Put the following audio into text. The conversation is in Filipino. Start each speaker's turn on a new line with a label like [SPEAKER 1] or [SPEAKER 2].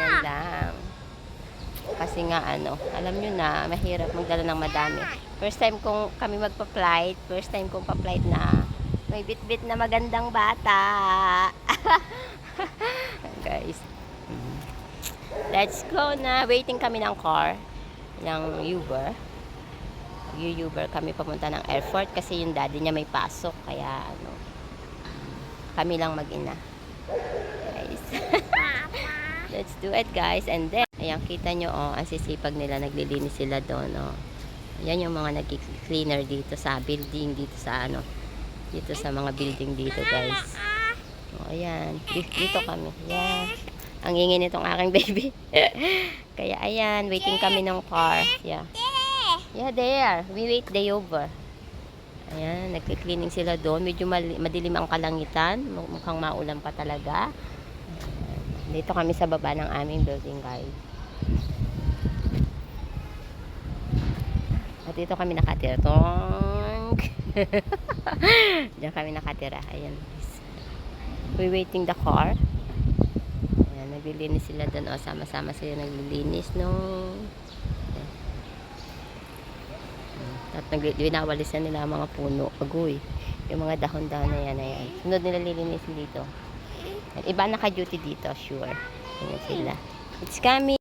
[SPEAKER 1] Yan lang. Kasi nga ano, alam nyo na, mahirap magdala ng madami. First time kong kami magpa-flight, first time kong pa-flight na may bit-bit na magandang bata. guys. Mm. Let's go na. Waiting kami ng car ng Uber. Uber kami papunta ng airport kasi yung daddy niya may pasok. Kaya ano, kami lang mag-ina. Guys. Let's do it guys. And then, ayan, kita nyo, oh, ang sisipag nila. Naglilinis sila doon, oh. Yan yung mga nag-cleaner dito sa building, dito sa ano, dito sa mga building dito, guys. Oh, ayan. Dito, kami. Yan. Ang ingin nitong aking baby. Kaya, ayan, waiting kami ng car. Yeah. Yeah, there. We wait day over. Ayan, nagki-cleaning sila doon. Medyo madilim ang kalangitan. Mu- Mukhang maulan pa talaga. Dito kami sa baba ng aming building, guys. At dito kami nakatira. Tong! Diyan kami nakatira. Ayan, guys. We waiting the car. Ayan, naglilinis sila doon. O, sama-sama sila naglilinis, no? At winawalis na nila mga puno. Agoy. Yung mga dahon-dahon na yan, na. Sunod nila lilinisin dito. Iba naka-duty dito, sure. Ayan sila. It's coming.